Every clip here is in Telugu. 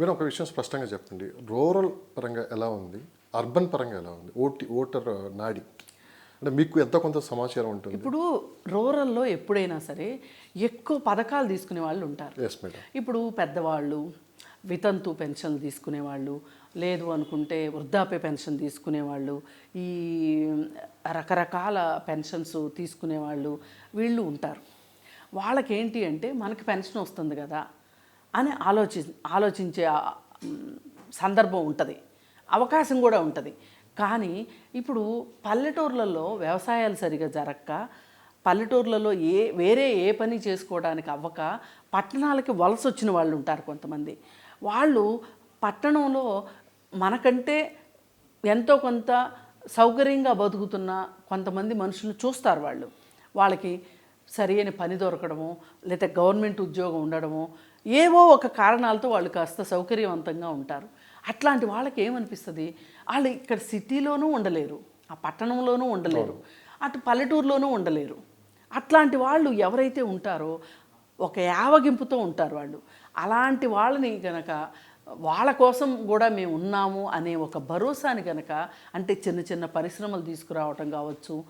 మీరు ఒక విషయం స్పష్టంగా చెప్పండి. రూరల్ పరంగా ఎలా ఉంది? అర్బన్ పరంగా ఎలా ఉంది? ఓటి ఓటర్ నాడి. అంటే మీకు ఎంతో కొంత సమాచారం ఉంటుంది? ఇప్పుడు రూరల్లో ఎప్పుడైనా సరే ఎక్కువ పథకాలు తీసుకునే వాళ్ళు ఉంటారు. ఇప్పుడు పెద్దవాళ్ళు వితంతు పెన్షన్ తీసుకునేవాళ్ళు లేదు అనుకుంటే వృద్ధాప్య పెన్షన్ తీసుకునేవాళ్ళు ఈ రకరకాల పెన్షన్స్ తీసుకునేవాళ్ళు వీళ్ళు ఉంటారు. వాళ్ళకేంటి అంటే మనకి పెన్షన్ వస్తుంది కదా. అని ఆలోచి ఆలోచించే సందర్భం ఉంటుంది. అవకాశం కూడా ఉంటుంది. కానీ ఇప్పుడు పల్లెటూర్లలో వ్యవసాయాలు సరిగా జరగక పల్లెటూర్లలో ఏ వేరే ఏ పని చేసుకోవడానికి అవ్వక పట్టణాలకి వలస వచ్చిన వాళ్ళు ఉంటారు కొంతమంది. వాళ్ళు పట్టణంలో మనకంటే ఎంతో కొంత సౌకర్యంగా బతుకుతున్న కొంతమంది మనుషులు చూస్తారు వాళ్ళు. వాళ్ళకి సరైన పని దొరకడము లేదా గవర్నమెంట్ ఉద్యోగం ఉండడము ఏవో ఒక కారణాలతో వాళ్ళు కాస్త సౌకర్యవంతంగా ఉంటారు. అట్లాంటి వాళ్ళకి ఏమనిపిస్తుంది? వాళ్ళు ఇక్కడ సిటీలోనూ ఉండలేరు ఆ పట్టణంలోనూ ఉండలేరు అటు పల్లెటూరులోనూ ఉండలేరు. అట్లాంటి వాళ్ళు ఎవరైతే ఉంటారో ఒక యావగింపుతో ఉంటారు వాళ్ళు. అలాంటి వాళ్ళని గనక వాళ్ళ కోసం కూడా మేము ఉన్నాము అనే ఒక భరోసాని గనక అంటే చిన్న చిన్న పరిశ్రమలు తీసుకురావటం కావచ్చు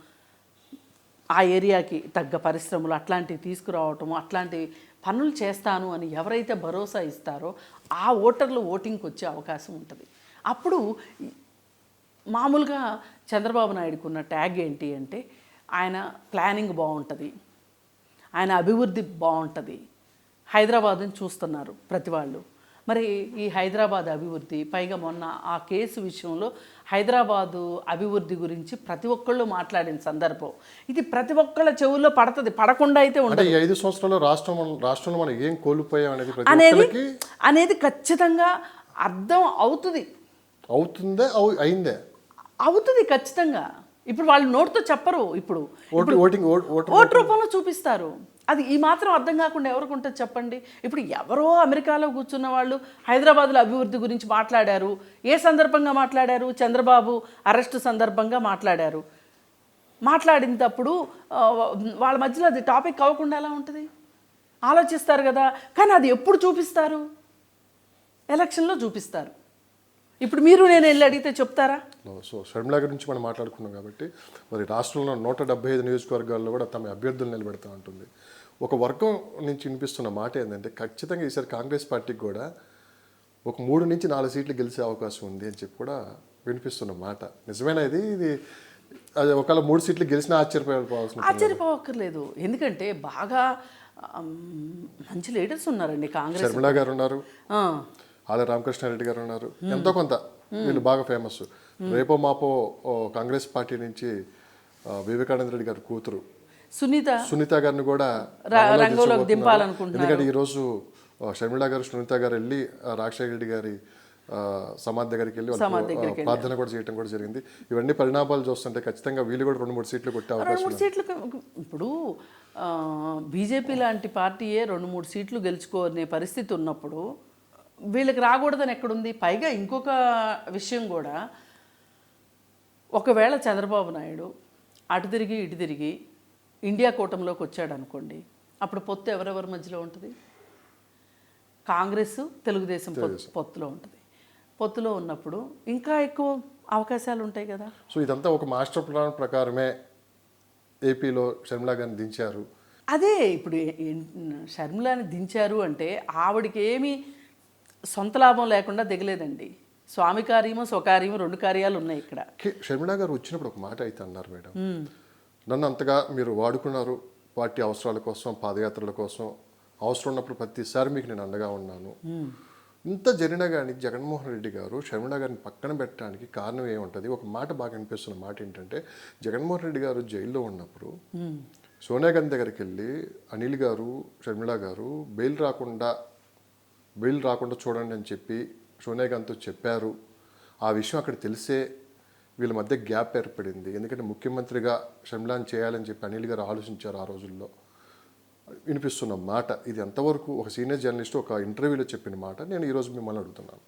ఆ ఏరియాకి తగ్గ పరిశ్రమలు అట్లాంటివి తీసుకురావటము అట్లాంటి పనులు చేస్తాను అని ఎవరైతే భరోసా ఇస్తారో ఆ ఓటర్లు ఓటింగ్కి వచ్చే అవకాశం ఉంటుంది. అప్పుడు మామూలుగా చంద్రబాబు నాయుడుకు ఉన్న ట్యాగ్ ఏంటి అంటే ఆయన ప్లానింగ్ బాగుంటుంది ఆయన అభివృద్ధి బాగుంటుంది హైదరాబాద్ని చూస్తున్నారు ప్రతి వాళ్ళు. మరి ఈ హైదరాబాద్ అభివృద్ధి పైగా మొన్న ఆ కేసు విషయంలో హైదరాబాదు అభివృద్ధి గురించి ప్రతి ఒక్కళ్ళు మాట్లాడిన సందర్భం. ఇది ప్రతి ఒక్కళ్ళ చెవుల్లో పడుతుంది పడకుండా అయితే ఉండదు. ఈ ఐదు సంవత్సరాల్లో రాష్ట్రం రాష్ట్రంలో మనం ఏం కోల్పోయాం అనేది అనేది అనేది ఖచ్చితంగా అర్థం అవుతుంది. అవుతుందే అవు అయిందే? అవుతుంది ఖచ్చితంగా. ఇప్పుడు వాళ్ళు నోటితో చెప్పరు ఇప్పుడు. ఓటు రూపంలో చూపిస్తారు. అది ఈ మాత్రం అర్థం కాకుండా ఎవరికి ఉంటుంది చెప్పండి? ఇప్పుడు ఎవరో అమెరికాలో కూర్చున్న వాళ్ళు హైదరాబాద్లో అభివృద్ధి గురించి మాట్లాడారు ఏ సందర్భంగా మాట్లాడారు? చంద్రబాబు అరెస్టు సందర్భంగా మాట్లాడారు. మాట్లాడినప్పుడు వాళ్ళ మధ్యలో అది టాపిక్ అవ్వకుండా ఎలా ఉంటుంది? ఆలోచిస్తారు కదా. కానీ అది ఎప్పుడు చూపిస్తారు? ఎలక్షన్లో చూపిస్తారు. ఇప్పుడు మీరు నేను వెళ్ళి అడిగితే చెప్తారా? సో షర్మిలా గురించి మనం మాట్లాడుకున్నాం కాబట్టి మరి రాష్ట్రంలో నూట డెబ్బై ఐదు నియోజకవర్గాల్లో కూడా తమ అభ్యర్థులు నిలబెడతా ఉంటుంది. ఒక వర్గం నుంచి వినిపిస్తున్న మాట ఏంటంటే ఖచ్చితంగా ఈసారి కాంగ్రెస్ పార్టీకి కూడా ఒక మూడు నుంచి నాలుగు సీట్లు గెలిచే అవకాశం ఉంది అని చెప్పి కూడా వినిపిస్తున్న మాట. నిజమేనా ఇది? ఇది అది ఒకవేళ మూడు సీట్లు గెలిచినా ఆశ్చర్యపోవాల్సిన ఆశ్చర్యపోవక్కర్లేదు ఎందుకంటే బాగా మంచి లీడర్స్ ఉన్నారండి కాంగ్రెస్. షర్మిలా గారు ఉన్నారు. ఆల రామకృష్ణారెడ్డి గారు ఉన్నారు. ఎంతో కొంత. వీళ్ళు బాగా ఫేమస్ రేపో మాపో కాంగ్రెస్ పార్టీ నుంచి వివేకానంద రెడ్డి గారి కూతురు. సునీత సునీత గారిని కూడా రంగంలోకి. దింపాలనుకుంటున్నారు. ఎందుకంటే ఈరోజు ఆ, షర్మిల గారు సునీత గారు వెళ్ళి రాజశేఖర రెడ్డి గారి సమాధి దగ్గరికి వెళ్ళి ప్రార్థన కూడా చేయడం కూడా జరిగింది. ఇవన్నీ పరిణామాలు చూస్తుంటే ఖచ్చితంగా వీళ్ళు కూడా రెండు మూడు సీట్లు కొట్టే అవకాశం మూడు సీట్లు ఇప్పుడు బీజేపీ లాంటి పార్టీయే రెండు మూడు సీట్లు గెలుచుకోనే పరిస్థితి ఉన్నప్పుడు వీళ్ళకి రాకూడదని ఎక్కడుంది? పైగా ఇంకొక విషయం కూడా. ఒకవేళ చంద్రబాబు నాయుడు అటు తిరిగి ఇటు తిరిగి ఇండియా కూటమిలోకి వచ్చాడు అనుకోండి అప్పుడు పొత్తు ఎవరెవరి మధ్యలో ఉంటుంది? కాంగ్రెస్ తెలుగుదేశం పొత్తు పొత్తులో ఉంటుంది. పొత్తులో ఉన్నప్పుడు ఇంకా ఎక్కువ అవకాశాలు ఉంటాయి కదా. సో ఇదంతా ఒక మాస్టర్ ప్లాన్ ప్రకారమే ఏపీలో షర్మిల గారిని దించారు. అదే ఇప్పుడు షర్మిలాని దించారు అంటే ఆవిడకి ఏమీ సొంత లాభం లేకుండా దిగలేదండి. స్వామి కార్యము స్వకార్యము రెండు కార్యాలు ఉన్నాయి ఇక్కడ. షర్మిల గారు వచ్చినప్పుడు ఒక మాట అయితే అన్నారు మేడం. నన్ను అంతగా మీరు వాడుకున్నారు పార్టీ అవసరాల కోసం పాదయాత్రల కోసం. అవసరం ఉన్నప్పుడు ప్రతిసారి మీకు నేను అండగా ఉన్నాను. ఇంత జరిగినా కానీ జగన్మోహన్ రెడ్డి గారు షర్మిల గారిని పక్కన పెట్టడానికి కారణం ఏముంటుంది? ఒక మాట బాగా అనిపిస్తున్న మాట ఏంటంటే జగన్మోహన్ రెడ్డి గారు జైల్లో ఉన్నప్పుడు సోనియా గాంధీ దగ్గరికి వెళ్ళి అనిల్ గారు షర్మిల గారు బెయిల్ రాకుండా బెయిల్ రాకుండా చూడండి అని చెప్పి సోనియా గాంధీతో చెప్పారు. ఆ విషయం అక్కడ తెలిసే వీళ్ళ మధ్య గ్యాప్ ఏర్పడింది. ఎందుకంటే ముఖ్యమంత్రిగా షమ్లాన్ చేయాలని చెప్పి అనిల్ గారు ఆలోచించారు ఆ రోజుల్లో. వినిపిస్తున్న మాట ఇది ఎంతవరకు ఒక సీనియర్ జర్నలిస్ట్ ఒక ఇంటర్వ్యూలో చెప్పిన మాట నేను ఈరోజు మిమ్మల్ని అడుగుతున్నాను.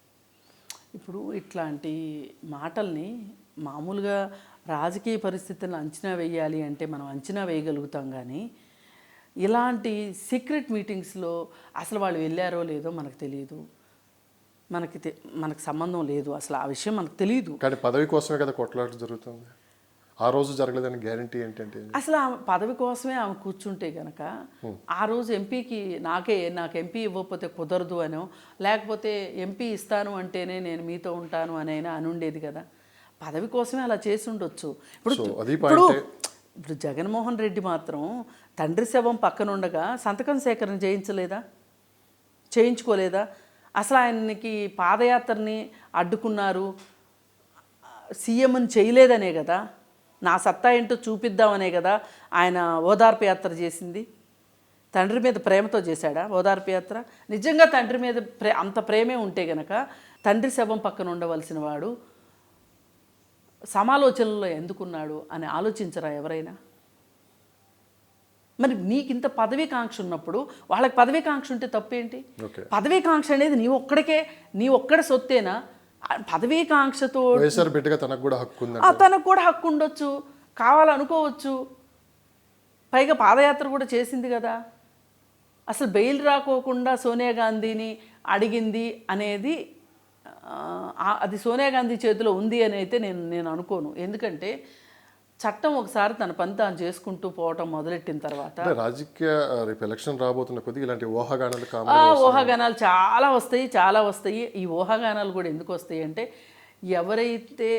ఇప్పుడు ఇట్లాంటి మాటల్ని మామూలుగా రాజకీయ పరిస్థితులను అంచనా వేయాలి అంటే మనం అంచనా వేయగలుగుతాం కానీ ఇలాంటి సీక్రెట్ మీటింగ్స్లో అసలు వాళ్ళు వెళ్ళారో లేదో మనకు తెలియదు. మనకి తె- మనకు సంబంధం లేదు. అసలు ఆ విషయం మనకు తెలియదు కానీ పదవి కోసమే కదా కొట్లాట జరుగుతుంది. ఆ రోజు జరగలేదని గ్యారంటీ ఏంటంటే అసలు ఆమె పదవి కోసమే ఆమె కూర్చుంటే గనక ఆ రోజు ఎంపీకి నాకే నాకు ఎంపీ ఇవ్వకపోతే కుదరదు అనో లేకపోతే ఎంపీ ఇస్తాను అంటేనే నేను మీతో ఉంటాను అని అయినా అనుండేది కదా. పదవి కోసమే అలా చేసి ఉండొచ్చు. ఇప్పుడు ఇప్పుడు. ఇప్పుడు జగన్మోహన్ రెడ్డి మాత్రం తండ్రి శవం పక్కన ఉండగా సంతకం సేకరణ చేయించలేదా? చేయించుకోలేదా? అసలు ఆయనకి పాదయాత్రని అడ్డుకున్నారు. సీఎంని చేయలేదనే కదా? నా సత్తా ఏంటో చూపిద్దామనే కదా ఆయన ఓదార్పు యాత్ర చేసింది. తండ్రి మీద ప్రేమతో చేశాడా ఓదార్పు యాత్ర? నిజంగా తండ్రి మీద ప్రే అంత ప్రేమే ఉంటే గనక తండ్రి శవం పక్కన ఉండవలసిన వాడు సమాలోచనలో ఎందుకున్నాడు అని ఆలోచించరా ఎవరైనా? మరి నీకు ఇంత పదవీకాంక్ష ఉన్నప్పుడు వాళ్ళకి పదవీకాంక్ష ఉంటే తప్పేంటి? పదవీకాంక్ష అనేది నీ ఒక్కడికే నీ ఒక్కడి సొత్తేనా? పదవీకాంక్షతో తనకు కూడా హక్కు తనకు కూడా హక్కు ఉండొచ్చు కావాలనుకోవచ్చు. పైగా పాదయాత్ర కూడా చేసింది కదా. అసలు బెయిల్ రాకోకుండా సోనియా గాంధీని అడిగింది అనేది అది సోనియా గాంధీ చేతిలో ఉంది అని అయితే నేను నేను అనుకోను. ఎందుకంటే చట్టం ఒకసారి తన పని తాను చేసుకుంటూ పోవటం మొదలెట్టిన తర్వాత రాజకీయ రేపు ఎలక్షన్ రాబోతున్న కొద్దిగా ఇలాంటి ఊహాగానాలు ఊహాగానాలు చాలా వస్తాయి చాలా వస్తాయి. ఈ ఊహాగానాలు కూడా ఎందుకు వస్తాయి అంటే ఎవరైతే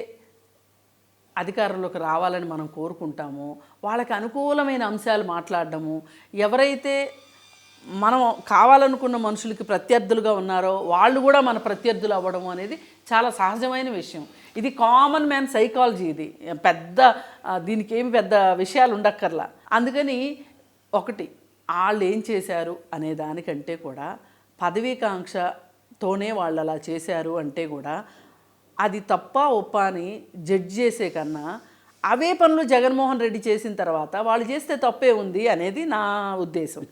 అధికారంలోకి రావాలని మనం కోరుకుంటామో వాళ్ళకి అనుకూలమైన అంశాలు మాట్లాడడము ఎవరైతే మనం కావాలనుకున్న మనుషులకి ప్రత్యర్థులుగా ఉన్నారో వాళ్ళు కూడా మన ప్రత్యర్థులు అవ్వడం అనేది చాలా సహజమైన విషయం. ఇది కామన్ మ్యాన్ సైకాలజీ ఇది. పెద్ద దీనికి ఏమి పెద్ద విషయాలు ఉండక్కర్లా. అందుకని ఒకటి వాళ్ళు ఏం చేశారు అనే దానికంటే కూడా పదవీకాంక్షతోనే వాళ్ళు అలా చేశారు అంటే కూడా అది తప్ప ఒప్ప అని జడ్జ్ చేసే కన్నా అవే పనులు జగన్మోహన్ రెడ్డి చేసిన తర్వాత వాళ్ళు చేస్తే తప్పే ఉంది అనేది నా ఉద్దేశం.